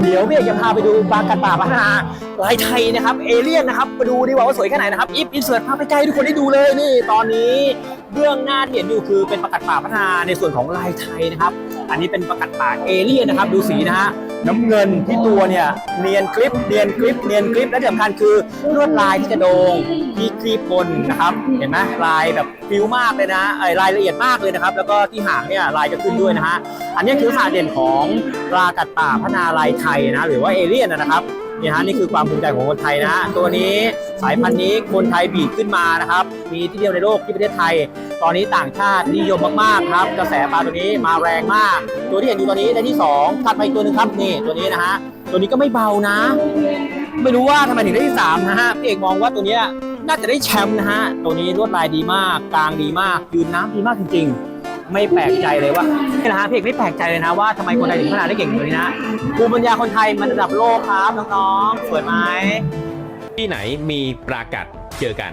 เดี๋ยวพี่เอกจะพาไปดูปลากัดป่าพัฒนาลายไทยนะครับ เอเลี่ยนนะครับมาดูดีกว่าว่าสวยแค่ไหนนะครับอิฟอินเสิร์ตภาพไปใกล้ทุกคนได้ดูเลยนี่ ตอนนี้เบื้องหน้าที่เห็นอยู่คือเป็นปลากัดป่าพัฒนาในส่วนของลายไทยนะครับ อันนี้เป็นปลากัดป่าเอเลี่ยนนะครับ ดูสีนะฮะ น้ำเงินที่ตัวเนี่ยเนียนคลิปเนียนคลิปเนียนคลิปและที่สำคัญคือลวดลายที่กระโดงที่ครีบบนนะครับเห็นไหมลายแบบฟิวมากเลยนะไอ้ยรายละเอียดมากเลยนะครับ แล้วก็ที่หางเนี่ยลายจะขึ้นด้วยนะฮะอันนี้คือสาเด่นของปลากัดป่าพัฒนาลายไทยนะหรือว่าเอเลี่ยนนะครับ นี่ฮะนี่คือความภูมิใจของคนไทยนะ ตัวนี้สายพันธุ์นี้คนไทยบีบขึ้นมานะครับ มีที่เดียวในโลกที่ประเทศไทย ตอนนี้ต่างชาตินิยมมากๆครับ กระแสปลาตัวนี้มาแรงมาก ตัวที่เห็นอยู่ตอนนี้ได้ที่สองถัดมาอีกตัวหนึงครับนี่ตัวนี้นะฮะตัวนี้ก็ไม่เบานะ ไม่รู้ว่าทำไมถึงได้ที่สามนะฮะพี่เอกมองว่าตัวเนี้ยน่าจะได้แชมป์นะฮะตัวนี้ลวดลายดีมากกลางดีมากยืนน้ำดีมากจริงๆ ไม่แปลกใจเลยว่านี่นะฮะพี่เอกไม่แปลกใจเลยนะว่าทำไมคนไทยถึงพัฒนาได้เก่งแบบนี้นะภูมิปัญญาคนไทยมันระดับโลกครับน้องๆสวยไหมที่ไหนมีปรากัดเจอกัน